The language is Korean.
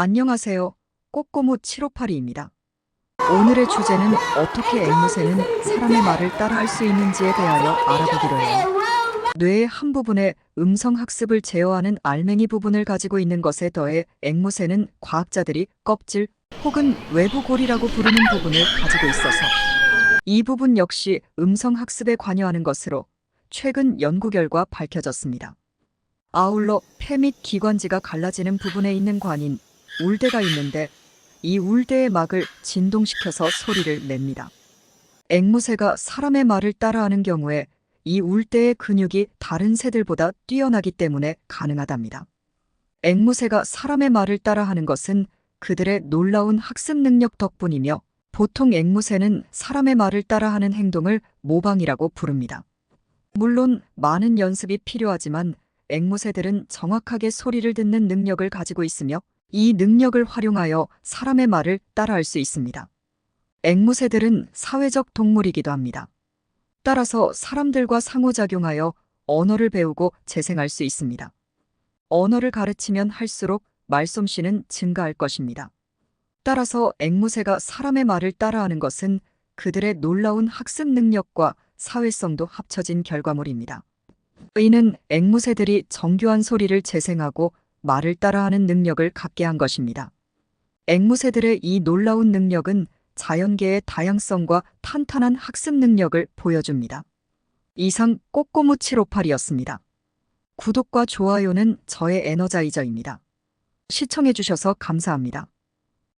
안녕하세요. 꼬꼬무 7582입니다. 오늘의 주제는 어떻게 앵무새는 사람의 말을 따라할 수 있는지에 대하여 알아보기로 해요. 뇌의 한 부분에 음성 학습을 제어하는 알맹이 부분을 가지고 있는 것에 더해 앵무새는 과학자들이 껍질 혹은 외부 골이라고 부르는 부분을 가지고 있어서 이 부분 역시 음성 학습에 관여하는 것으로 최근 연구 결과 밝혀졌습니다. 아울러 폐 및 기관지가 갈라지는 부분에 있는 관인 울대가 있는데 이 울대의 막을 진동시켜서 소리를 냅니다. 앵무새가 사람의 말을 따라하는 경우에 이 울대의 근육이 다른 새들보다 뛰어나기 때문에 가능하답니다. 앵무새가 사람의 말을 따라하는 것은 그들의 놀라운 학습 능력 덕분이며 보통 앵무새는 사람의 말을 따라하는 행동을 모방이라고 부릅니다. 물론 많은 연습이 필요하지만 앵무새들은 정확하게 소리를 듣는 능력을 가지고 있으며 이 능력을 활용하여 사람의 말을 따라할 수 있습니다. 앵무새들은 사회적 동물이기도 합니다. 따라서 사람들과 상호작용하여 언어를 배우고 재생할 수 있습니다. 언어를 가르치면 할수록 말솜씨는 증가할 것입니다. 따라서 앵무새가 사람의 말을 따라하는 것은 그들의 놀라운 학습 능력과 사회성도 합쳐진 결과물입니다. 이는 앵무새들이 정교한 소리를 재생하고 말을 따라하는 능력을 갖게 한 것입니다. 앵무새들의 이 놀라운 능력은 자연계의 다양성과 탄탄한 학습 능력을 보여줍니다. 이상 꼬꼬무 758이었습니다. 구독과 좋아요는 저의 에너자이저입니다. 시청해주셔서 감사합니다.